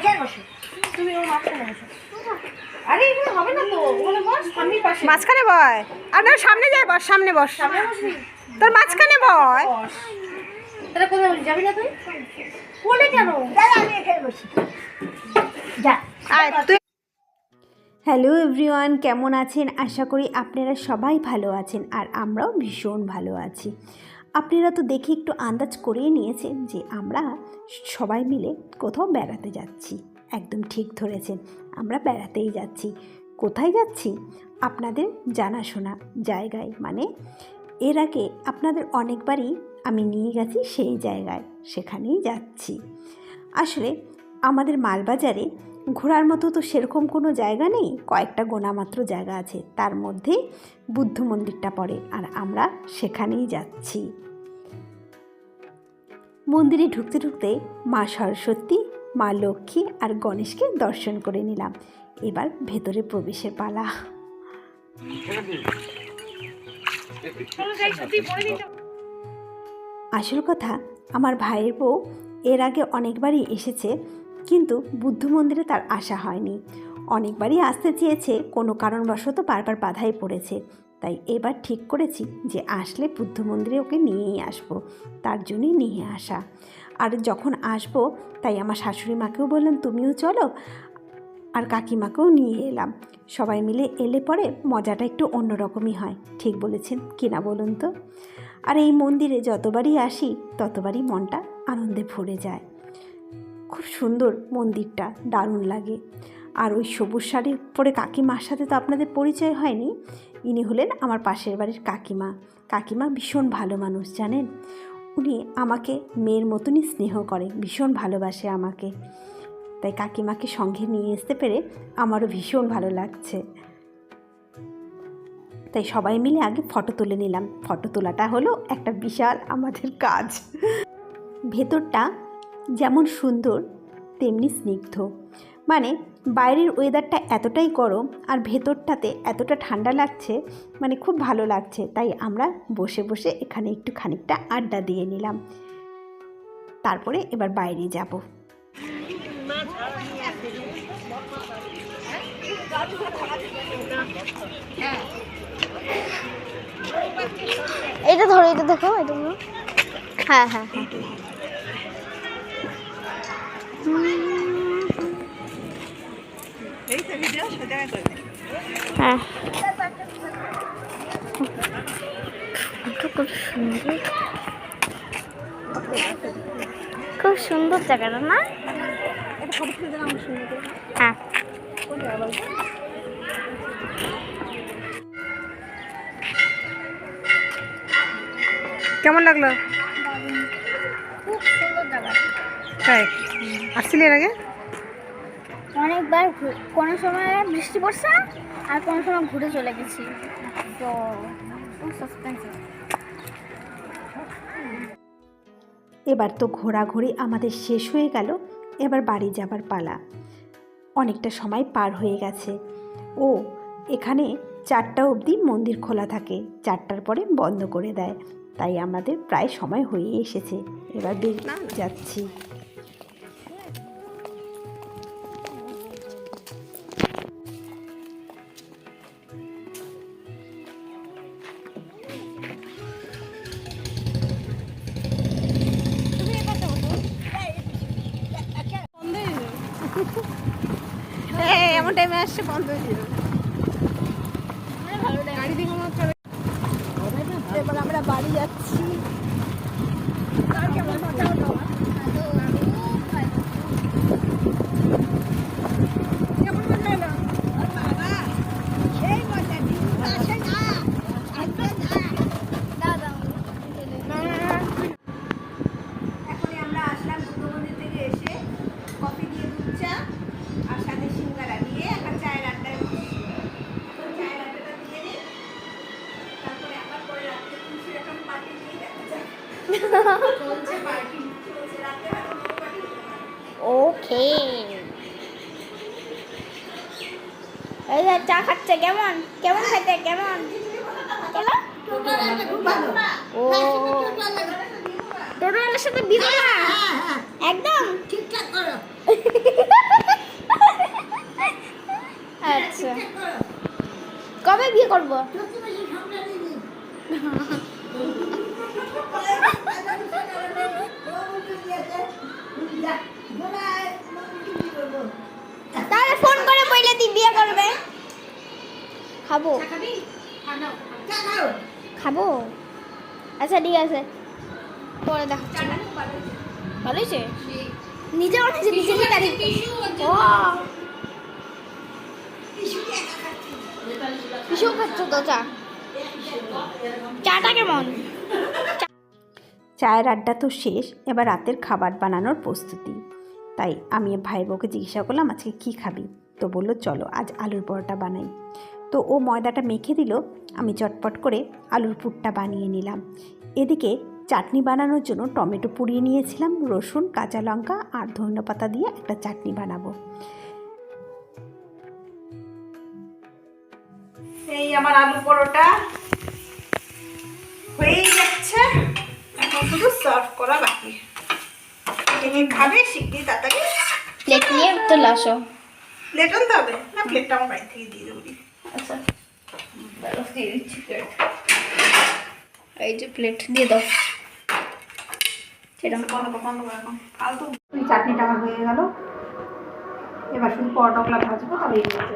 এখানে বসো। তুমি ওর মাঝখানে বসো। আরে এখানে হবে না তো। ওখানে বস সামনের পাশে। মাঝখানে বয়। আর না, সামনে যাই বস সামনে বস। সামনে বসবি? তোর মাঝখানে বয়। বস। তাহলে কোথায় যাবি না তুই? কোলে কেন? আমি এখানে বসি। যা। আয় তুই হ্যালো এভরিওয়ান কেমন আছেন? আশা করি আপনারা সবাই ভালো আছেন আর আমরাও ভীষণ ভালো আছি। আপনারা তো দেখে একটু আন্দাজ করেই নিয়েছেন যে আমরা সবাই মিলে কোথাও বেড়াতে যাচ্ছি। একদম ঠিক ধরেছেন, আমরা বেড়াতেই যাচ্ছি। কোথায় যাচ্ছি? আপনাদের জানাশোনা জায়গায় মানে এর আগে আপনাদের অনেকবারই আমি নিয়ে গেছি সেই জায়গায়, সেখানেই যাচ্ছি। আসলে আমাদের মালবাজারে ঘোরার মতো তো সেরকম কোনো জায়গা নেই, কয়েকটা গোনামাত্র জায়গা আছে। তার মধ্যে বুদ্ধ মন্দিরটা পড়ে, আর আমরা সেখানেই যাচ্ছি। মন্দিরে ঢুকতে ঢুকতে মা সরস্বতী, মা লক্ষ্মী আর গণেশকে দর্শন করে নিলাম। এবার ভেতরে প্রবেশের পালা। আসল কথা, আমার ভাইয়ের বউ এর আগে অনেকবারই এসেছে কিন্তু বুদ্ধ মন্দিরে তার আসা হয়নি। অনেকবারই আসতে চেয়েছে, কোনো কারণবশত বারবার বাধাই পড়েছে। তাই এবার ঠিক করেছি যে আসলে বুদ্ধ মন্দিরে ওকে নিয়েই আসব, তার জন্যই নিয়ে আসা। আর যখন আসব, তাই আমার শাশুড়ি মাকেও বললাম তুমিও চলো। আর কাকিমাকেও নিয়ে এলাম। সবাই মিলে এলে পরে মজাটা একটু অন্যরকমই হয়, ঠিক বলেছেন কিনা বলুন তো? আর এই মন্দিরে যতবারই আসি, ততবারই মনটা আনন্দে ভরে যায়। খুব সুন্দর মন্দিরটা, দারুণ লাগে। আর ওই সবুজ শাড়ি পরে কাকিমার সাথে তো আপনাদের পরিচয় হয়নি, ইনি হলেন আমার পাশের বাড়ির কাকিমা। কাকিমা ভীষণ ভালো মানুষ, জানেন? উনি আমাকে মেয়ের মতনই স্নেহ করে, ভীষণ ভালোবাসে আমাকে। তাই কাকিমাকে সঙ্গে নিয়ে আসতে পেরে আমারও ভীষণ ভালো লাগছে। তাই সবাই মিলে আগে ফটো তুলে নিলাম। ফটো তোলাটা হলো একটা বিশাল আমাদের কাজ। ভেতরটা যেমন সুন্দর, তেমনি স্নিগ্ধ। মানে বাইরের ওয়েদারটা এতটাই গরম আর ভেতরটাতে এতটা ঠান্ডা লাগছে মানে খুব ভালো লাগছে। তাই আমরা বসে বসে এখানে একটু খানিকটা আড্ডা দিয়ে নিলাম। তারপরে এবার বাইরে যাব। এটা ধরো, এটা দেখো, এটা। হ্যাঁ হ্যাঁ হ্যাঁ। হ্যাঁ। খুব সুন্দর খুব সুন্দর জায়গাটা না? হ্যাঁ। কেমন লাগল? খুব সুন্দর জায়গা তাই আসছিলি এর আগে? অনেকবার কোনো সময় বৃষ্টি পড়ছে আর কোনো সময় ঘুরে চলে গেছি। তো সাসপেন্স এবার তো ঘোরাঘুরি আমাদের শেষ হয়ে গেল এবার বাড়ি যাবার পালা। অনেকটা সময় পার হয়ে গেছে। ও এখানে চারটা অবধি মন্দির খোলা থাকে চারটার পরে বন্ধ করে দেয়। তাই আমাদের প্রায় সময় হয়ে এসেছে। এবার বেরিয়ে যাচ্ছি। এমন টাইমে আসছে বন্ধ হয়ে যাবে গাড়ি এবার আমরা বাড়ি যাচ্ছি এখন আমরা আসলাম দুটো মন্দির থেকে এসে কফি দিয়ে দুধ চা আর সাথে সিঙ্গারা নিয়ে একটা চায়ের আড্ডায় বসছি। এখন চায়ের আড্ডাটা দিয়ে নিই তারপরে আবার পরে রাত্রে তুলসীর এখন পার্টি দিয়ে দেখা যাক চলছে পার্টি চলছে রাত্রে হয়তো বড় পার্টি হতে পারে ওকে এই যে চা খাচ্ছে কেমন? কেমন খাইতে কেমন? ও। টোটোওয়ালার সাথে একদম? ঠিকঠাক করো আচ্ছা। কবে বিয়ে করব? ফোন করে বইলে দি বিয়ে করবে খাব। খাব? আচ্ছা ঠিক আছে। পরে দেখাচ্ছি ভালো হয়েছে? নিজে বানিয়েছে নিজে কি তারিখ ও। পিসু খাচ্ছ তো চা। চাটা কেমন? চায়ের আড্ডা তো শেষ এবার রাতের খাবার বানানোর প্রস্তুতি। তাই আমি ভাই বউকে জিজ্ঞাসা করলাম, আজকে কী খাবি? তো বলল, চলো, আজ আলুর পরোটা বানাই। তো ও ময়দাটা মেখে দিল, আমি চটপট করে আলুর পুরটা বানিয়ে নিলাম। এদিকে চাটনি বানানোর জন্য টমেটো পুড়িয়ে নিয়েছিলাম, রসুন, কাঁচা লঙ্কা আর ধনে পাতা দিয়ে একটা চাটনি বানাবো। এই আমার আলু পরোটা হয়েই যাচ্ছে, এখন শুধু সার্ভ করা বাকি। তুমি খাবে শিগগির তাড়াতাড়ি। প্লেট নিয়ে তো আসো। প্লেট আনতে হবে? না প্লেটটা আমার বাড়ি থেকে দিয়ে দেবো। আচ্ছা। এই যে প্লেট দিয়ে দাও। সেটা। ফালতু। চাটনিটা আমার হয়ে গেল। এবার শুধু পরোটাগুলো ভাজবো যাবে।